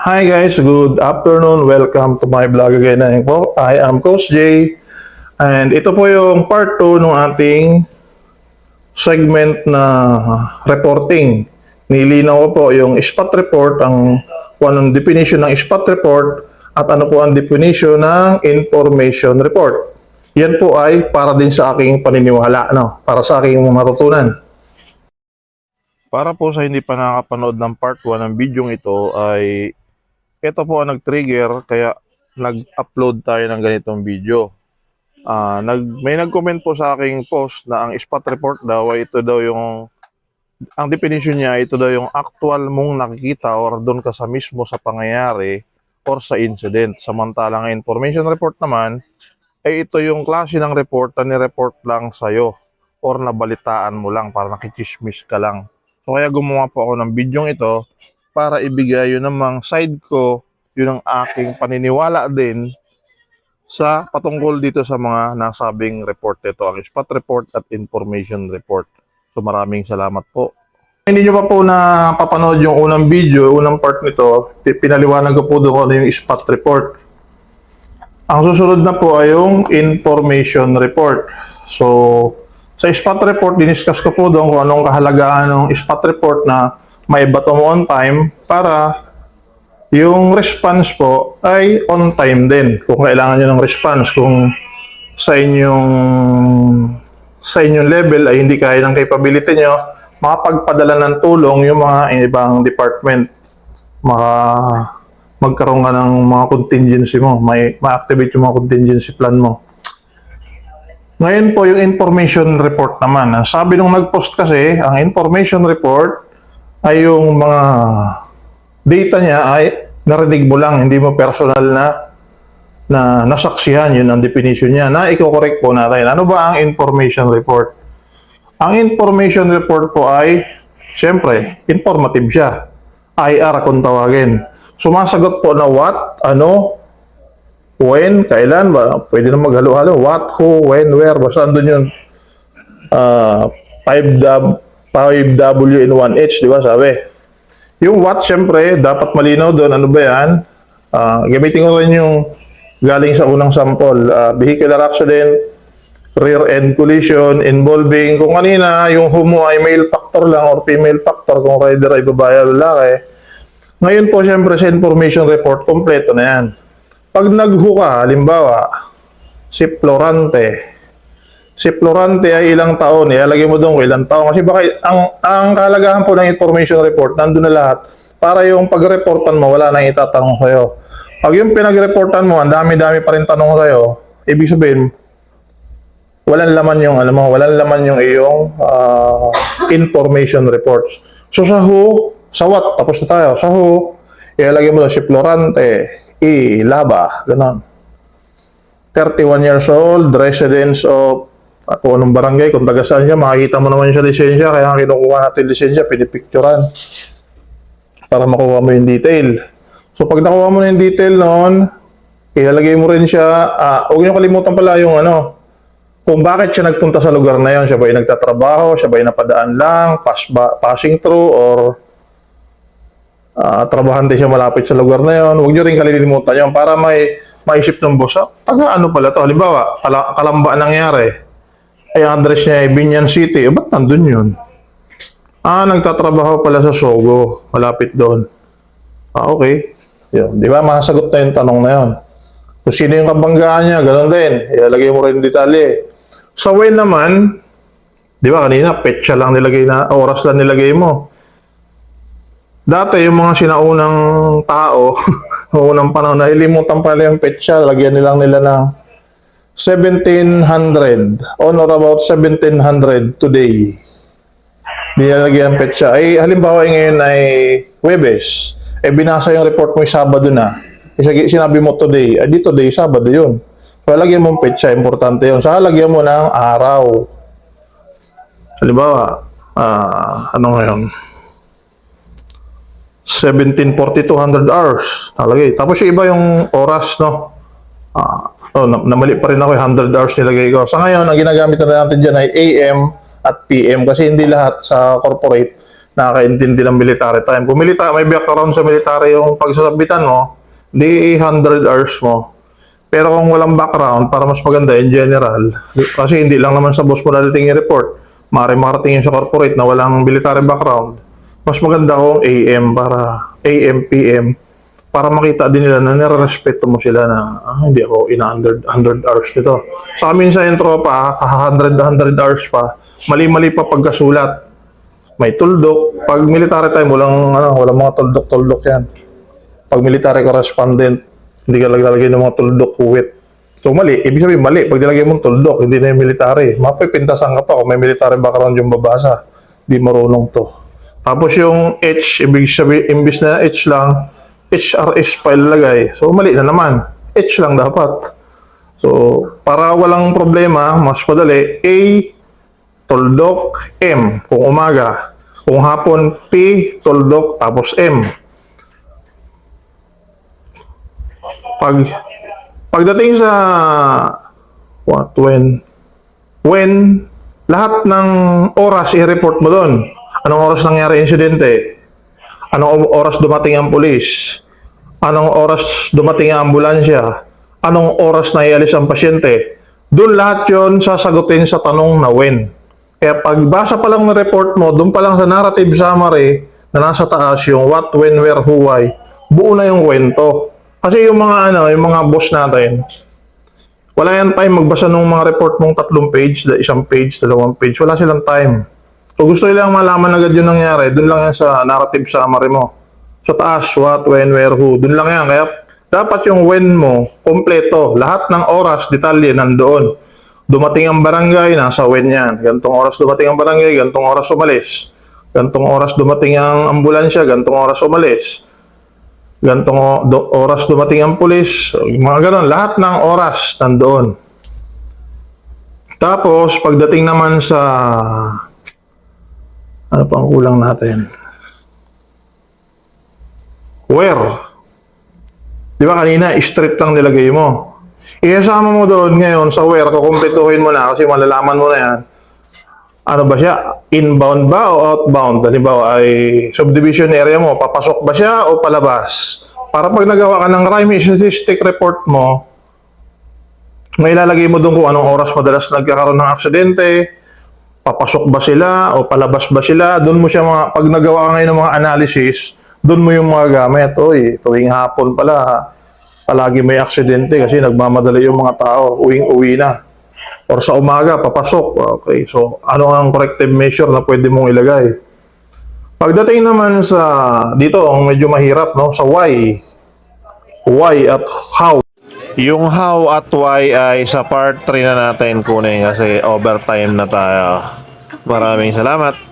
Hi guys, good afternoon. Welcome to my vlog again. I am Coach J. And ito po yung part 2 ng ating segment na reporting. Nilinaw ko po yung spot report, ang kung anong definition ng spot report at ano po ang definition ng information report. Yan po ay para din sa aking paniniwala, no? para sa aking matutunan. Para po sa hindi pa nakapanood ng part 1 ng video ito ay ito po ang nag-trigger kaya nag-upload tayo ng ganitong video. Ah, nag may nag-comment po sa aking post na ang spot report daw ay ito daw yung ang definition niya ito daw yung actual mong nakikita or doon ka sa mismo sa pangyayari or sa incident. Samantalang ang information report naman ay ito yung klase ng report na ni-report lang sa'yo or nabalitaan mo lang para nakichismis ka lang. So kaya gumawa po ako ng video ito para ibigay yun namang side ko, yun ang aking paniniwala din sa patungkol dito sa mga nasabing report ito, ang spot report at information report. So maraming salamat po. Hindi nyo pa po na papanood yung unang video, unang part nito, pinaliwanag ko po doon ano yung spot report. Ang susunod na po ay yung information report. So, sa spot report, diniscuss ko po doon kung anong kahalagaan ng spot report na may bato mo on time para yung response po ay on time din. Kung kailangan nyo ng response, kung sa inyong sa inyong level ay hindi kaya ng capability nyo, makapagpadala ng tulong yung mga ibang department. Maka magkaroon ka ng mga contingency mo, may ma-activate yung mga contingency plan mo. Ngayon po yung information report naman. Sabi nung nag-post kasi, ang information report ay yung mga data niya ay narinig mo lang, hindi mo personal na na nasaksihan, yun ang definition niya, na i-correct po natin. Ano ba ang information report? Ang information report po ay, siyempre, informative siya. IR kung tawagin. Sumasagot po na what, ano, when, kailan ba? Pwede na maghalo-halo. What, who, when, where. Basta andun yun. Ah, 5W, 5W in 1H, di ba sabi? Yung what, syempre, dapat malinaw doon. Ano ba yan? Ah, gamitin ko rin yung galing sa unang sample. Ah, vehicular accident, rear end collision involving kung kanina yung humo ay male factor lang or female factor kung rider ay babae o lalaki. Ngayon po syempre sa information report, kompleto na yan. Pag naghu ka, halimbawa, si Florante, si Florante ay ilang taon, ilalagay mo doon ilang taon. Kasi baka ang, ang kalagahan po ng information report, nandun na lahat. Para yung pag-reportan mo, wala nang itatanong sa'yo. Pag yung pinag-reportan mo, ang dami-dami pa rin tanong sa'yo, ibig sabihin, walang laman yung alam mo, walang laman yung iyong ah, information reports. So sa who, sa what, tapos na tayo. Sa who, ilalagay mo doon si Florante, E. Laba, ganun. 31 years old, residence of uh, kung anong barangay, kung taga saan siya, makikita mo naman siya lisensya, kaya ang kinukuha natin lisensya, pinipicturan para makuha mo yung detail. So pag nakuha mo na yung detail noon, ilalagay mo rin siya, ah, huwag niyo kalimutan pala yung ano, kung bakit siya nagpunta sa lugar na yon, siya ba ay nagtatrabaho, siya ba ay napadaan lang, pass ba, passing through, or ah, trabahante siya malapit sa lugar na yon. Huwag niyo rin kalilimutan yon para may maisip ng boss, ah, taga ano pala to? Halimbawa, kala, kalamba nangyari, ay ang address niya ay Binyan City, eh, ba't nandun yun? Ah, nagtatrabaho pala sa Sogo, malapit doon. Ah, okay. Yun. Di ba, masasagot na yung tanong na yun. Kung sino yung kabanggaan niya, ganun din. Ilalagay mo rin detalye. Sa when naman, di ba kanina, petsa lang nilagay na, oras lang nilagay mo. Dati, yung mga sinaunang tao, unang panahon, nahilimutan pala yung petsa, lagyan nilang nila ng 1700, on or about 1700 today. Nilalagyan ang petsa. Ay, halimbawa ngayon ay Webes. Eh, binasa yung report mo yung Sabado na. Eh, sinabi mo today. Ay, di today, Sabado yun. So, lagyan mo ang petsa. Importante yun. Saka lagyan mo ng araw. Halimbawa, ah, ano ngayon? 174200 hours. Nalagay. Tapos yung iba yung oras, no? Ah, oh, na- namali pa rin ako yung 100 hours nilagay ko. Sa ngayon, ang ginagamit na natin dyan ay AM at PM kasi hindi lahat sa corporate nakakaintindi ng military time. Kung military, may background sa military yung pagsasabitan mo, di 100 hours mo. Pero kung walang background, para mas maganda in general, kasi hindi lang naman sa boss mo nadating yung report, mare marating yun sa corporate na walang military background, mas maganda kung AM para AM, PM, para makita din nila na nire-respeto mo sila na ah, hindi ako ina 100, 100 hours nito. Sa amin sa intro pa, 100, 100 hours pa, mali-mali pa pagkasulat. May tuldok. Pag military time, walang, ano, walang mga tuldok-tuldok yan. Pag military correspondent, hindi ka naglalagay ng mga tuldok kuwit. So mali, ibig sabihin mali. Pag nilagay mo ng tuldok, hindi na yung military. Mapipintasan ka pa kung may military background yung babasa. Di marunong to. Tapos yung H, ibig sabihin, imbis na H lang, HRS pa ilalagay. So mali na naman. H lang dapat. So, para walang problema, mas madali, A, tuldok, M, kung umaga. Kung hapon, P, tuldok, tapos M. Pag, pagdating sa, what, when, when, lahat ng oras i-report mo doon. Anong oras nangyari insidente? Anong oras dumating ang pulis? Anong oras dumating ang ambulansya? Anong oras na ialis ang pasyente? Doon lahat yon sasagutin sa tanong na when. Kaya pagbasa pa lang ng report mo, doon pa lang sa narrative summary na nasa taas yung what, when, where, who, why, buo na yung kwento. Kasi yung mga ano, yung mga boss natin, wala yan time magbasa ng mga report mong tatlong page, isang page, dalawang page. Wala silang time. Kung gusto nilang malaman agad yung nangyari, dun lang yan sa narrative summary mo. Sa taas, what, when, where, who. Dun lang yan. Kaya dapat yung when mo, kompleto. Lahat ng oras, detalye, nandoon. Dumating ang barangay, nasa when yan. Gantong oras dumating ang barangay, gantong oras umalis. Gantong oras dumating ang ambulansya, gantong oras umalis. Gantong oras dumating ang pulis. Mga ganon. Lahat ng oras nandoon. Tapos, pagdating naman sa... Ano pa ang kulang natin? Where? Di ba kanina, straight lang nilagay mo. Isasama mo doon ngayon sa where, kukumpletuhin mo na kasi malalaman mo na yan. Ano ba siya? Inbound ba o outbound? Halimbawa ay subdivision area mo, papasok ba siya o palabas? Para pag nagawa ka ng crime statistic report mo, may ilalagay mo doon kung anong oras madalas nagkakaroon ng aksidente, papasok ba sila o palabas ba sila, doon mo siya mga, pag nagawa ka ngayon ng mga analysis, doon mo yung mga gamit. Oy, tuwing hapon pala, palagi may aksidente kasi nagmamadali yung mga tao, uwing-uwi na. Or sa umaga, papasok. Okay, so ano ang corrective measure na pwede mong ilagay? Pagdating naman sa, dito, ang medyo mahirap, no? Sa why. Why at how. Yung how at why ay sa part 3 na natin kunin kasi overtime na tayo. Maraming salamat.